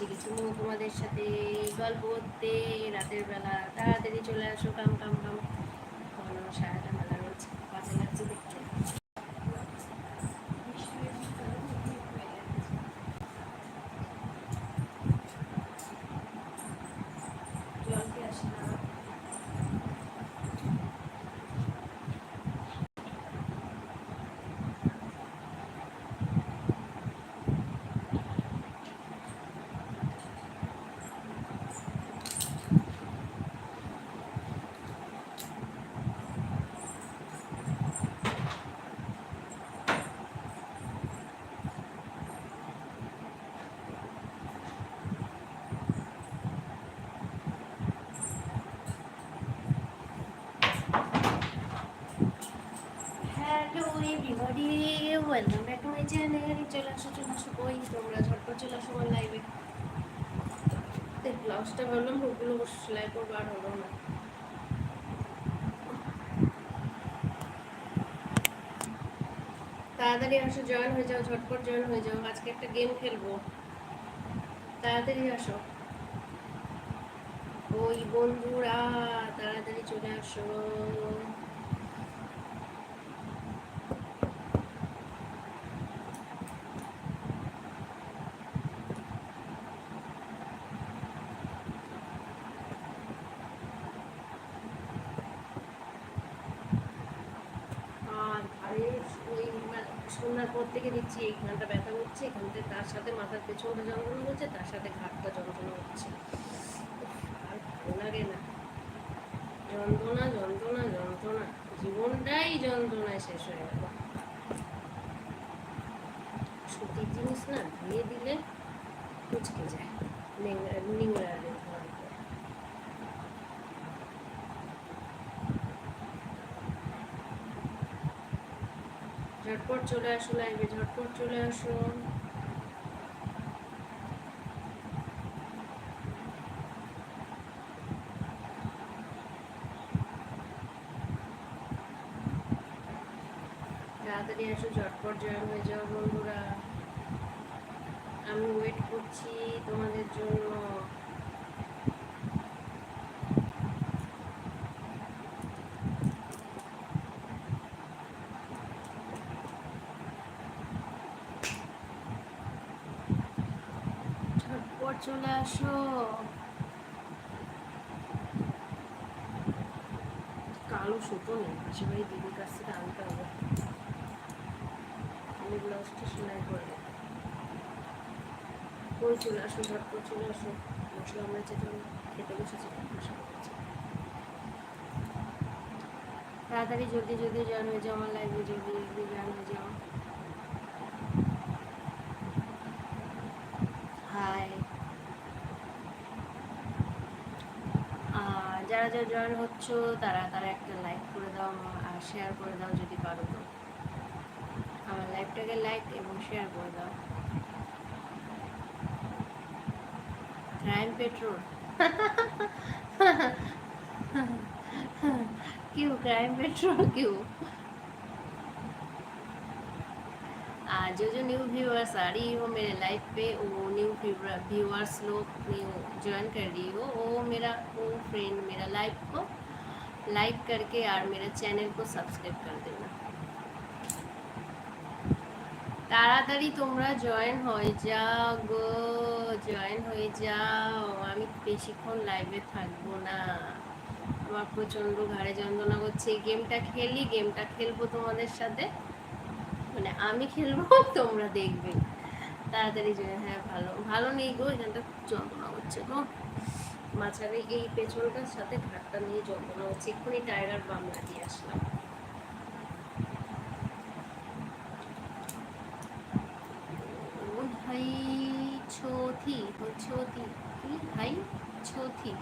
এসে গেছি তোমাদের সাথে গল্প করতে, রাতের বেলা তাড়াতাড়ি চলে আসো, কাম কাম কাম ভালোবাসা সারাটা চ্যানেল, চলে আসো চলে আসো কই তোমরা ঝটপট চলে আসো আমার লাইভে ব্লাউজটা ভাবলাম হুকগুলো বসে সেলাই করব আর হলো না। তাড়াতাড়ি আসো জয়েন হয়ে যাও, ঝটপট জয়েন হয়ে যাও, আজকে একটা গেম খেলব। তাড়াতাড়ি আসো। ওই বন্ধুরা, তাড়াতাড়ি চলে আসো আর ঘাড়ে ওই মানে সন্ধ্যার পর থেকে দেখছি এইখানটা ব্যথা হচ্ছে এখানটা তার সাথে মাথার পেছনটা যন্ত্রণা হচ্ছে, তার সাথে ঘাটটা যন্ত্রণা হচ্ছে। আর ভালো লাগে না। যন্ত্রণা যন্ত্রণা যন্ত্রণা। জীবনটাই যন্ত্রণায় শেষ হয়ে গেল। সুতির জিনিস না, দিয়ে দিলে কুচকে যায়। নিংড়া নিংড়া ধোয়ার পর। ঝটপট চলে আসো লাইভে ঝটপট চলে আসো। তাড়াতাড়ি আসো, ঝটপট জয়েন হয়ে যাও বন্ধুরা। আমি ওয়েট করছি তোমাদের জন্য ঝটপট চলে আসো। কালো সুতো নেই পাশে বাড়ি দিদির কাছ থেকে আনতে হবে আমি ব্লাউজটা সেলাই করে কই চলে আসো, ঝটপট চলে আসো। মশলা আমরা যেটা খেতে বসেছি তাড়াতাড়ি জলদি জলদি জয়েন হয়ে যাও আমার লাইভে জলদি জলদি জয়েন হয়ে যাও হাই আর যারা যারা জয়েন হচ্ছে, তারা তারা একটা লাইক করে দাও, আর শেয়ার করে দাও যদি পারো তো। আমার লাইফটাকে লাইক এবং শেয়ার করে দাও। Crime Patrol Q Crime Patrol Q जो जो न्यू व्यूअर्स आ रही हो मेरे लाइव पे वो न्यू व्यूअर्स लोग न्यू ज्वाइन कर रही हो वो मेरा वो फ्रेंड मेरा लाइव को लाइक करके और मेरे चैनल को सब्सक्राइब कर देना তাড়াতাড়ি তোমরা জয়েন হয়ে যাও গো জয়েন হয়ে যাও আমি বেশিক্ষণ লাইভে থাকবো না আমার প্রচণ্ড ঘাড়ে যন্ত্রণা করছে এই গেমটা খেলি গেমটা খেলবো তোমাদের সাথে মানে আমি খেলব, তোমরা দেখবে। তাড়াতাড়ি জয়েন হ্যাঁ ভালো ভালো নেই গো, এখানটা খুব যন্ত্রণা হচ্ছে গো। মাঝারে এই পেছনটার সাথে ঘাটটা নিয়ে যন্ত্রণা হচ্ছে, এক্ষুনি টাইগার বাম লাগিয়ে আসলাম। ভাই, ছোথি ছোথি, কি ভাই? ছোথি,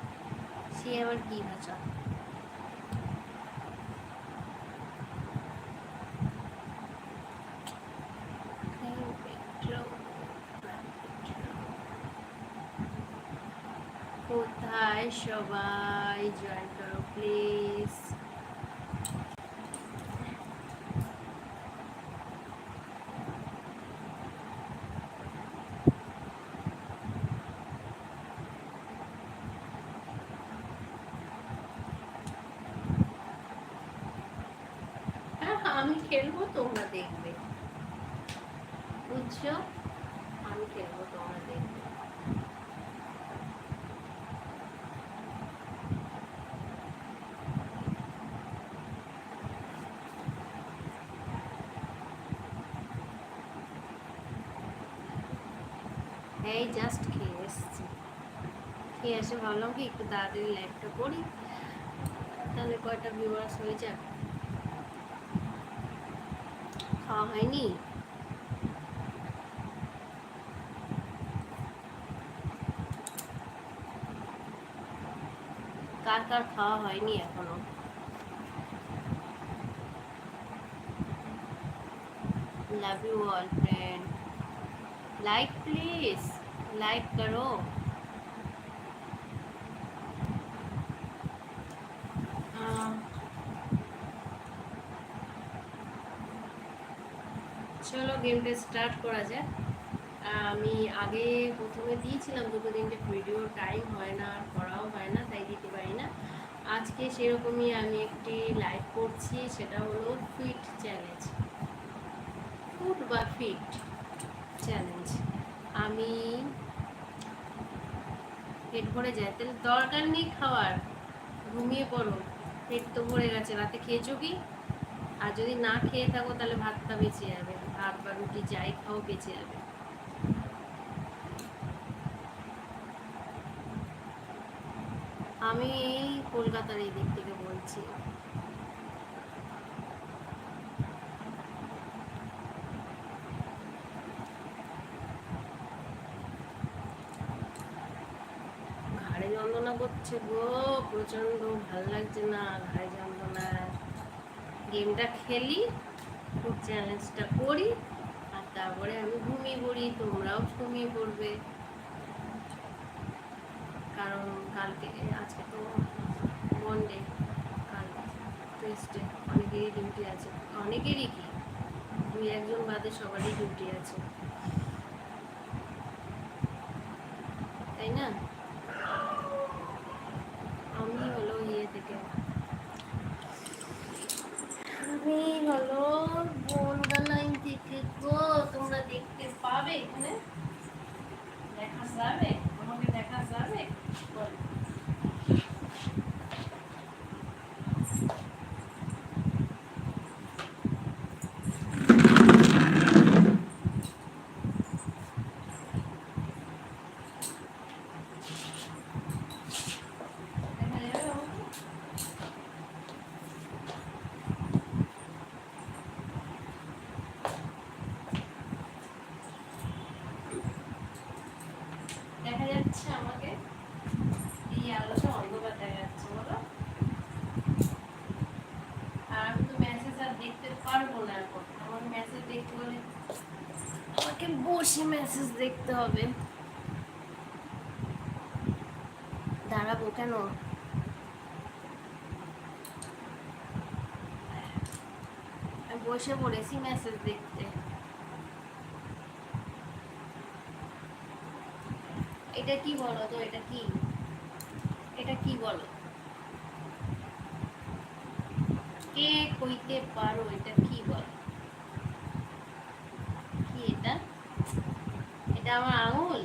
সে আবার কি ভাষা? সবাই জয়েন করো প্লিজ আমি খেলবো তোমরা দেখবে এই জাস্ট খেয়ে এসেছি। খেয়ে এসে ভাবলাম কি, একটু তাড়াতাড়ি লাইভটা করি। তাহলে কয়টা ভিউয়ার্স হয়ে যাক খাওয়া হয়নি? কার কার খাওয়া হয়নি এখনও? Love you all, friend. Like, please. Like करो আহ, চলো গেমটা স্টার্ট করা যাক আহ, আমি আগে প্রথমে দিয়েছিলাম দুটো তিনটে ভিডিও টাইম হয় না আর করাও হয় না তাই দিতে পারি না আজকে সেরকমই আমি একটি লাইভ করছি সেটা হলো ফিট চ্যালেঞ্জ ফুড বা ফিট চ্যালেঞ্জ আমি পেট ভরে যায়। তাহলে দরকার নেই খাওয়ার। ঘুমিয়ে পড়ো। পেট তো ভরে গেছে। রাতে খেয়েছো কি? আর যদি না খেয়ে থাকো, তাহলে ভাতটা বেঁচে যাবে। ভাত বা রুটি যাই খাও, বেঁচে যাবে। আমি এই কলকাতার এই দিক থেকে বলছি ঘাড়ে যন্ত্রণা গো প্রচণ্ড ভালো লাগছে না, ঘাড়ে যন্ত্রণা। গেমটা খেলি, খুব চ্যালেঞ্জটা করি, আর তারপরে আমি ঘুমিয়ে পড়ি, তোমরাও ঘুমিয়ে পড়বে। কারণ কালকে, আজকে তো মনডে কাল টেস্টে অনেকেরই ডিউটি আছে, অনেকেরই কি, দুই একজন বাদে সবারই ডিউটি আছে তাই না আমি হলো ইয়ে থেকে আমি হলো বনগা লাইন থেকে গো তোমরা দেখতে পাবে এখানে দেখা যাবে আমাকে দেখা যাবে বল দেখা যাবে আমাকে দেখা যাচ্ছে আমাকে এই আলোটা অন্ধকার দেখা যাচ্ছে বলো আর আমি তো মেসেজ আর দেখতে পারব না এখন আমার মেসেজ দেখতে হলে আমাকে বসে মেসেজ দেখতে হবে। দাঁড়াবো কেন? বসে পড়েছি মেসেজ দেখতে। এটা কি বলো তো? এটা কি? এটা কি বলো? কে কইতে পারো এটা কি বলো কি এটা এটা আমার আঙুল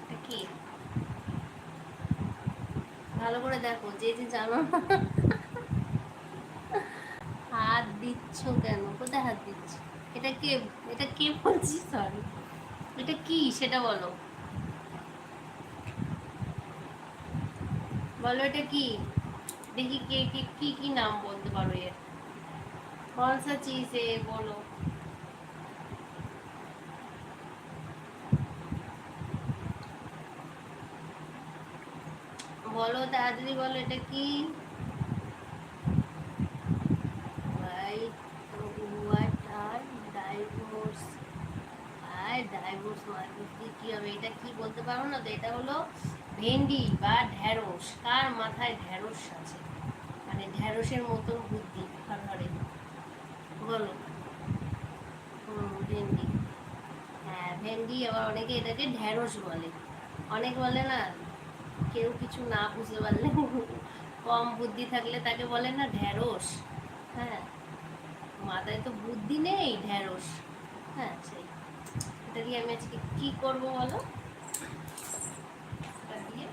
এটা কি ভালো করে দেখো, যে যে জানো। হাত দিচ্ছ কেন? কোথায় হাত দিচ্ছ? এটা কে এটা কে বলছি? সরি এটা কি? সেটা বলো। বলো এটা কি? দেখি কে, কি কি নাম বলতে পারো এর। কনসা চিজ এ, বলো। বলো, এটা কি? হোয়াইট হোয়াট আর কি হবে? এটা কি বলতে পারো না তো? এটা হলো ভেন্ডি বা মাথায় আছে? মানে ঢ্যাঁড়সের মতন বুদ্ধি। বলো। ভেন্ডি। হ্যাঁ ভেন্ডি আবার অনেকে এটাকে বলে। অনেক বলে না? কেউ কিছু না বুঝতে পারলে কম বুদ্ধি থাকলে তাকে বলে না ঢ্যাঁড়স। হ্যাঁ মাথায় তো বুদ্ধি নেই ঢ্যাঁড়স। হ্যাঁ সেই। এটা দিয়ে আমি আজকে কী করব বলো এটা দিয়ে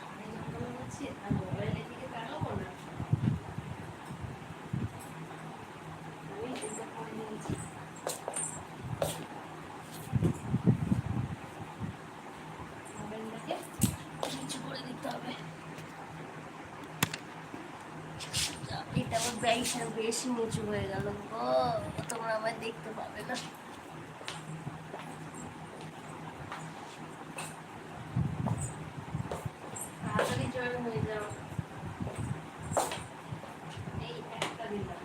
ঘাড়ে যন্ত্রণা হচ্ছে, আর মোবাইলের দিকে তাকাবো না। আমি এটা করে নিয়েছি। মোবাইলটাকে নিচু করে দিতে হবে এটা আমার ব্যাগটা বেশি নিচু হয়ে গেল। তোমরা আমায় দেখতে পাবে না। তাড়াতাড়ি হয়ে এই একটা দিলাম।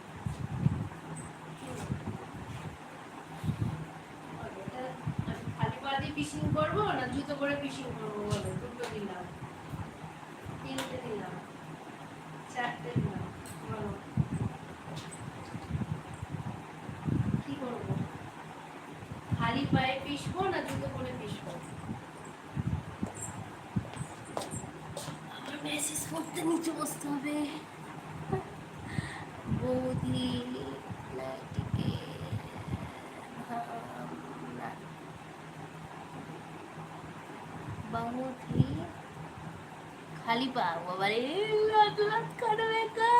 দিয়ে করব না জুতো করে পিসিং করব খালি পা বাবারে লাত লাত করবে গো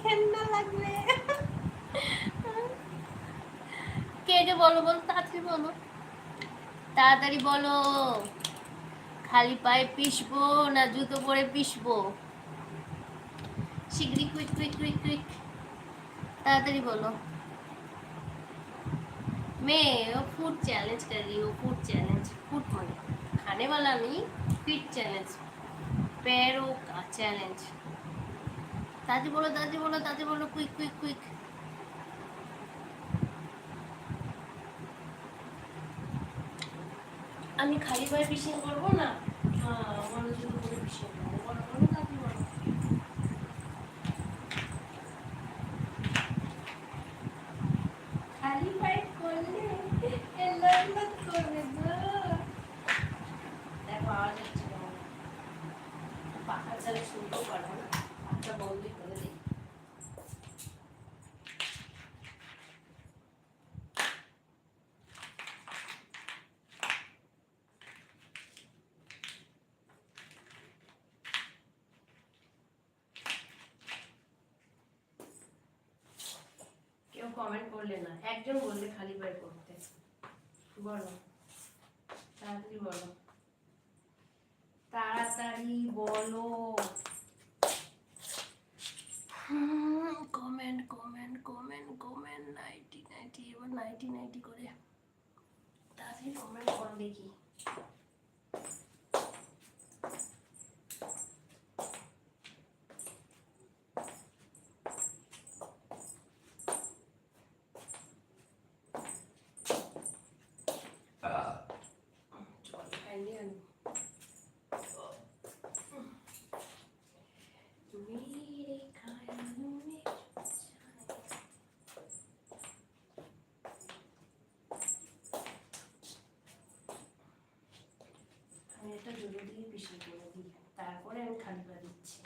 ঘেন্না লাগবে কে যে বলো বলো তাড়াতাড়ি বলো তাড়াতাড়ি বলো খালি পায়ে পিসবো না জুতো পরে পিসবো শিগগিরি কুইক কুইক কুইক কুইক ताड़ाताड़ी बोलो मैं वो फूड चैलेंज कर रही हूँ फूड चैलेंज फूड माने खाने वाला नहीं फिट चैलेंज पैरों का चैलेंज दादी बोलो दादी बोलो दादी बोलो क्विक क्विक क्विक আমি খালি পায়ে পিছিয়ে করবো না কমেন্ট করলে না, একজন বললে খালি পায়ে করতে বলো, তাড়াতাড়ি বলো। তাড়াতাড়ি বলো। Comment comment comment comment ninety ninety এবার নাইটি নাইটি করে। তাড়াতাড়ি কমেন্ট কর দেখি। দিয়ে পিষে করে দিই তারপরে আমি খালি পা দিচ্ছি।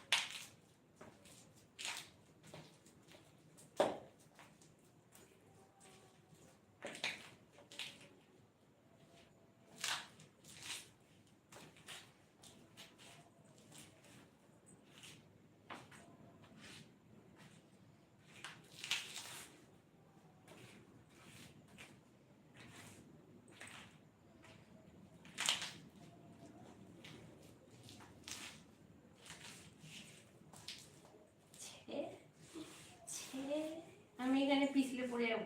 আমি এখানে পিছলে পড়ে যাব।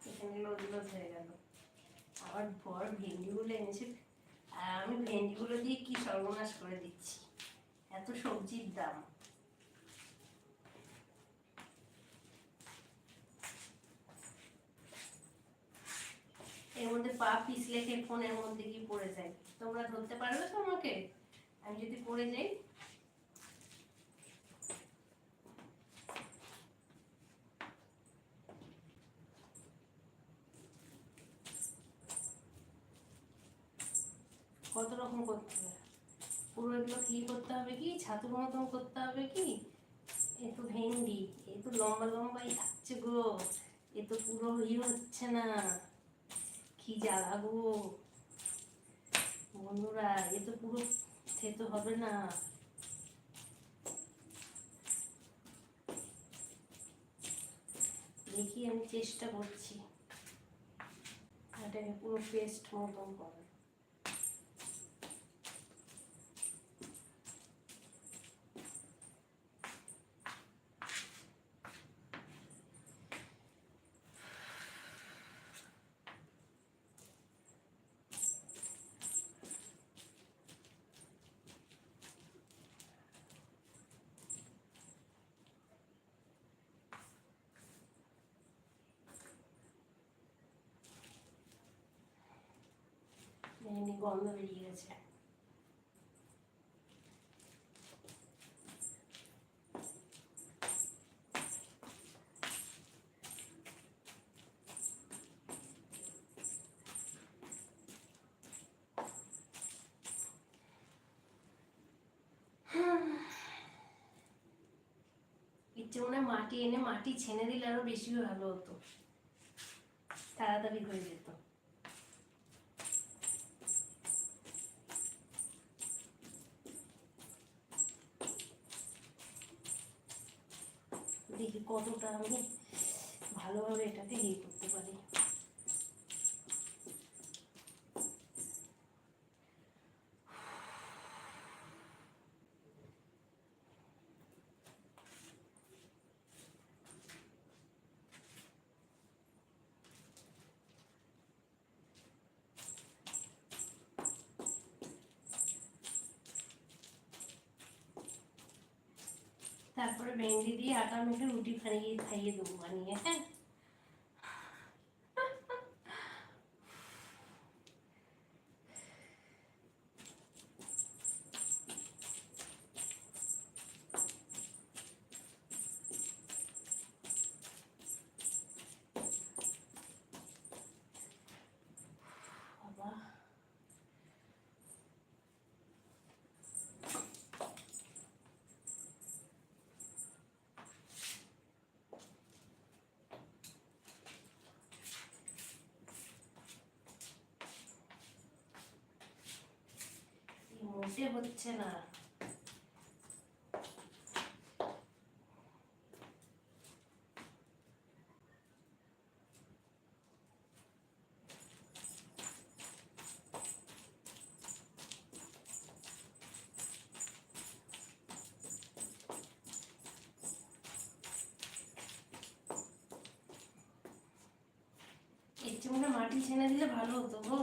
এখানে লোদ লোদ হয়ে গেল। আবার বর ভেন্ডিগুলো এনেছে। আর আমি ভেন্ডিগুলো দিয়ে কি সর্বনাশ করে দিচ্ছি? এত সবজির দাম। এর মধ্যে পা পিছলে ফোনের মধ্যে কি পড়ে যায়? তোমরা ধরতে পারবে তো আমাকে? আমি যদি পড়ে যাই রকম করতে হবে। পুরো এগুলো কি করতে হবে কি? ছাতুর মতন করতে হবে কি? এ তো ভেন্ডি, এ তো লম্বা লম্বাই থাকছে গো। এ তো পুরো ইয়ে হচ্ছে না। কি জ্বালা গো বন্ধুরা, এ তো পুরো খেতে হবে না। দেখি আমি চেষ্টা করছি। এটাকে পুরো পেস্ট মতন করে। গন্ধ বেরিয়ে গেছে। মনে মাটি এনে মাটি ছেনে দিলে আরও বেশি ভালো হতো। তাড়াতাড়ি হয়ে যেত। কতটা আমি ভালোভাবে এটাকে ইয়ে করতে পারি তারপরে ভেন্ডি দিয়ে আটা মেখে রুটি খাইয়ে খাইয়ে দেবো মোটে হচ্ছে না। মনে মাটি ছেনে দিলে ভালো হতো গো।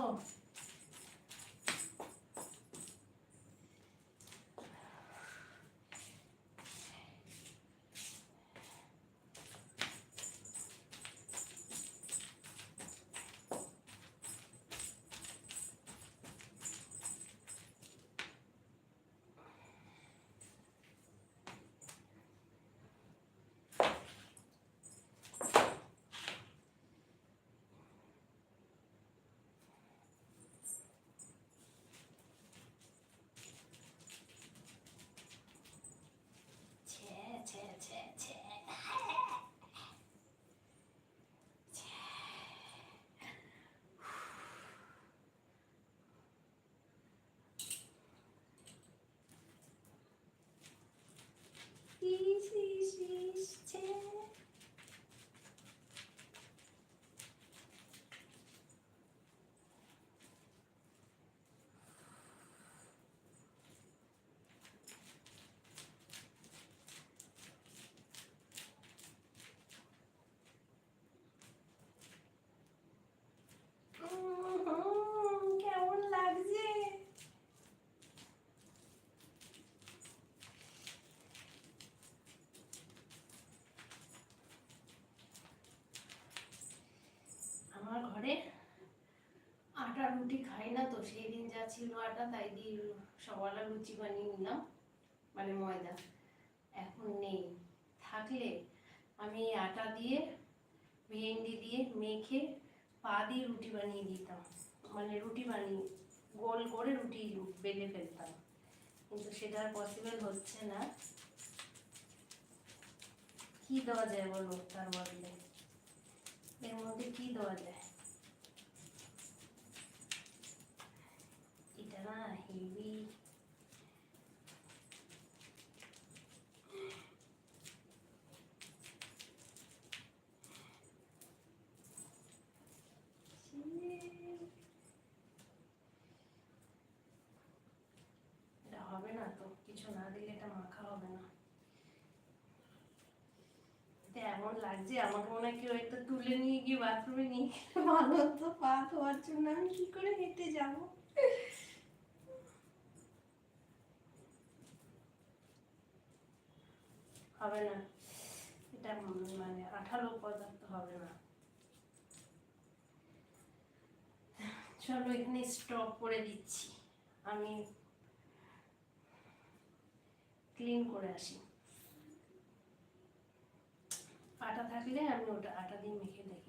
যা ছিল আটা, তাই দিয়ে সকালে লুচি বানিয়ে নিলাম মানে ময়দা। এখন নেই। থাকলে আমি আটা দিয়ে, ভেন্ডি দিয়ে মেখে পা দিয়ে রুটি বানিয়ে দিতাম। মানে রুটি বানিয়ে, গোল করে রুটি বেলে ফেলতাম। কিন্তু সেটা আর পসিবল হচ্ছে না। কি দেওয়া যায় বলো তার বদলে? এর মধ্যে কি দেওয়া যায়? এটা হবে না তো, কিছু না দিলে এটা মাখা হবে না। এমন লাগছে, আমাকে মনে হয় কেউ একটা তুলে নিয়ে গিয়ে বাথরুমে নিয়ে ভালো হতো, পা ধোয়ার জন্য আমি কি করে হেঁটে যাব? হবে না। এটা মানে আঠালো পদার্থ হবে না। চলো এখানে স্টপ করে দিচ্ছি। আমি ক্লিন করে আসি। আটা থাকলে আমি ওটা আটা দিয়ে মেখে রেখে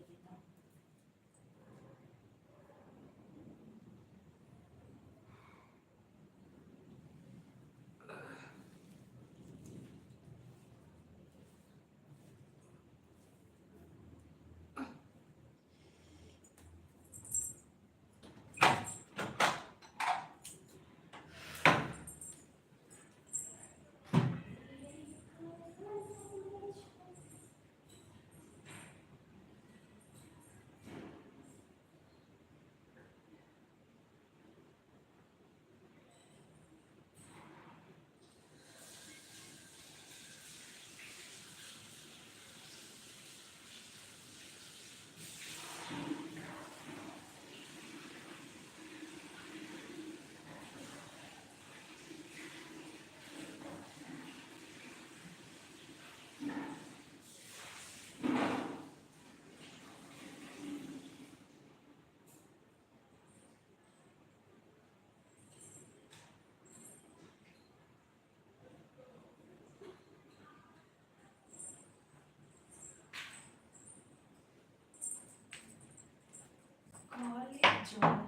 দিতাম কলে জল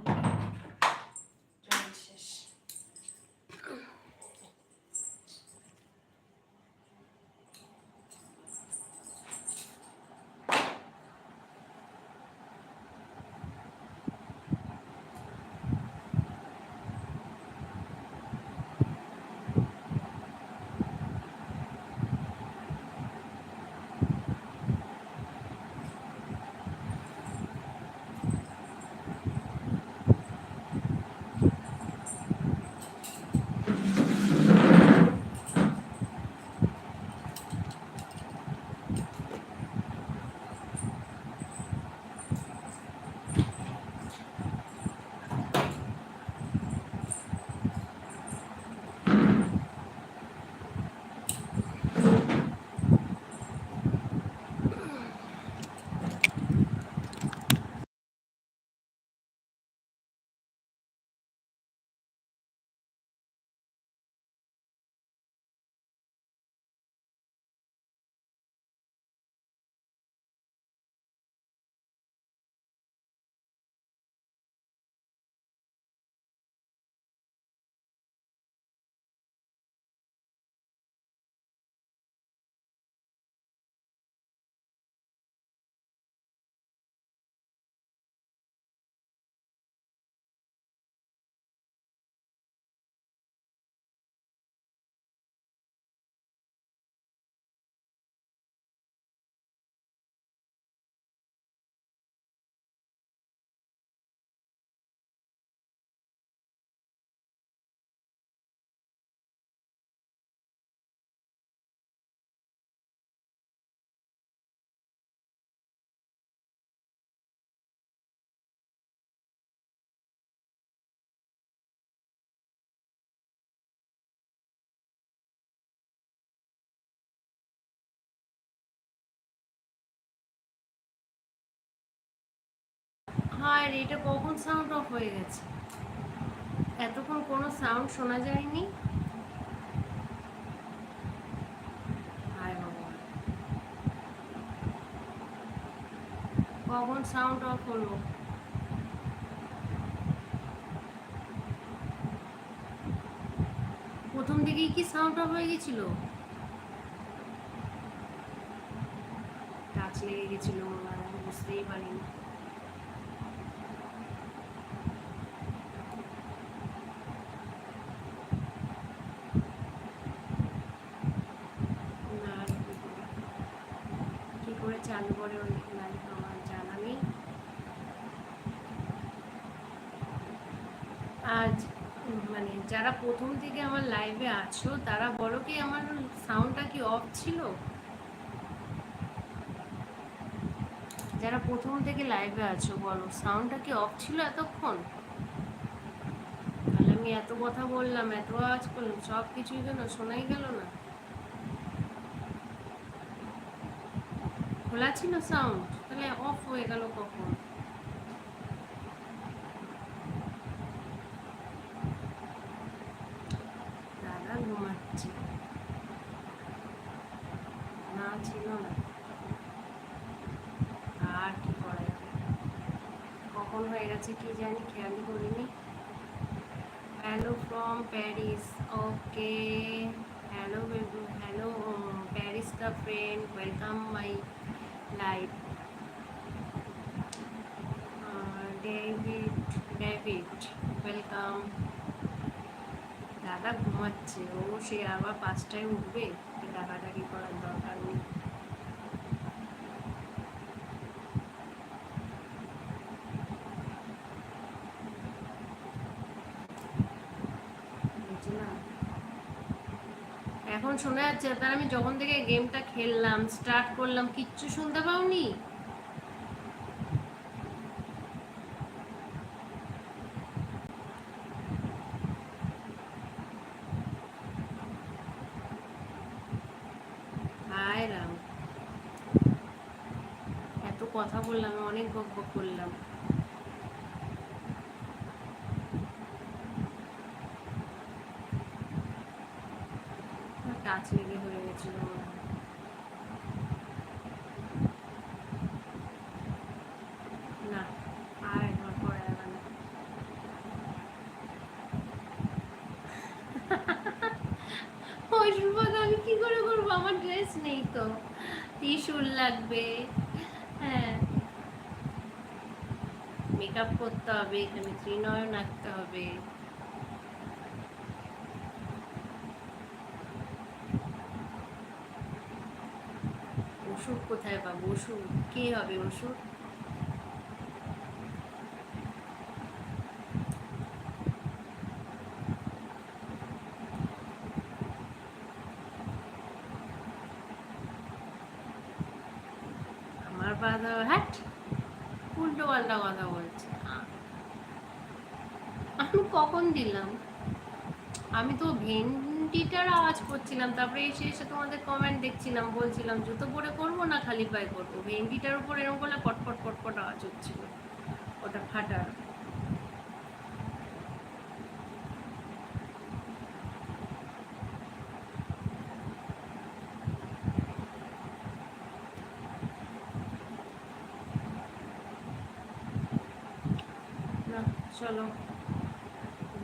হায় এটা কখন সাউন্ড অফ হয়ে গেছে? এতক্ষণ কোনো সাউন্ড শোনা যায়নি। কখন সাউন্ড অফ হলো? প্রথম দিকেই কি সাউন্ড অফ হয়ে গেছিল? টাচ লেগে গেছিল বুঝতেই পারিনি না আর কি করে। কি করে চালু করে ওই লাইভ আমার জানা নেই আজ উম, মানে যারা প্রথম থেকে আমার লাইভে আছো, তারা বলো কি আমার সাউন্ডটা কি অফ ছিল? যারা প্রথম থেকে লাইভে আছো, বলো সাউন্ডটা কি অফ ছিল এতক্ষণ? তাহলে আমি এত কথা বললাম, এত আওয়াজ করলাম, সব কিছুই কেন শোনাই গেল না। খোলা ছিল সাউন্ড তাহলে অফ হয়ে গেল কখন? ওকে হ্যালো হ্যালো প্যারিস का friend welcome my life David David welcome দাদা ঘুমাচ্ছে ও সে আবার পাঁচটায় উঠবে শোনা যাচ্ছে তার আমি যখন থেকে গেমটা খেললাম স্টার্ট করলাম কিচ্ছু শুনতে পাওনি হায় রাম এত কথা বললাম অনেক বক বক করলাম টাচ লেগে হয়ে গেছিল মনে হয়। না আর একবার পরে যাবে না ওষুধ আমি কি করে করব আমার ড্রেস নেই তো। টিস্যুর লাগবে। হ্যাঁ। মেকআপ করতে হবে, এখানে ত্রিনয়ন আঁকতে হবে। ওষুধ কোথায় পাবো? ওষুধ, কে হবে ওষুধ আমার বাধা হ্যাট উল্টো পাল্টা কথা বলছে আ- আমি কখন দিলাম আমি তো ভেন্ডিটার করছিলাম তারপরে এসে এসে তোমাদের কমেন্ট দেখছিলাম, বলছিলাম, জুতো পরে করব না খালি পায়ে করব? ভেন্ডিটার উপর এরকম করলে পটপট পটপট আওয়াজ হচ্ছিল, ওটা ফাটার। চলো,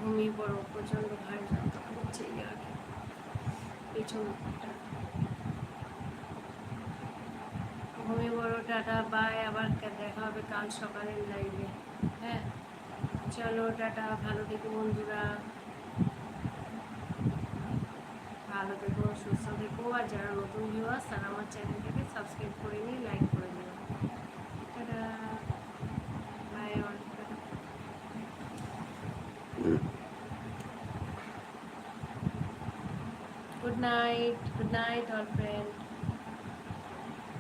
ঘুমিয়ে পড়ো প্রচণ্ড ঘাড় যন্ত্রণা করছে এই আগে দিকটা। ঘুমিয়ে পড়ো টাটা বাই, আবার দেখা হবে কাল সকালের লাইভে হ্যাঁ চলো টাটা, ভালো থেকো বন্ধুরা। ভালো থেকো, সুস্থ থেকো, আর যারা নতুন ভিউ ভিউয়ার্স তারা আমার চ্যানেলটাকে সাবস্ক্রাইব করে নিয়ে লাইক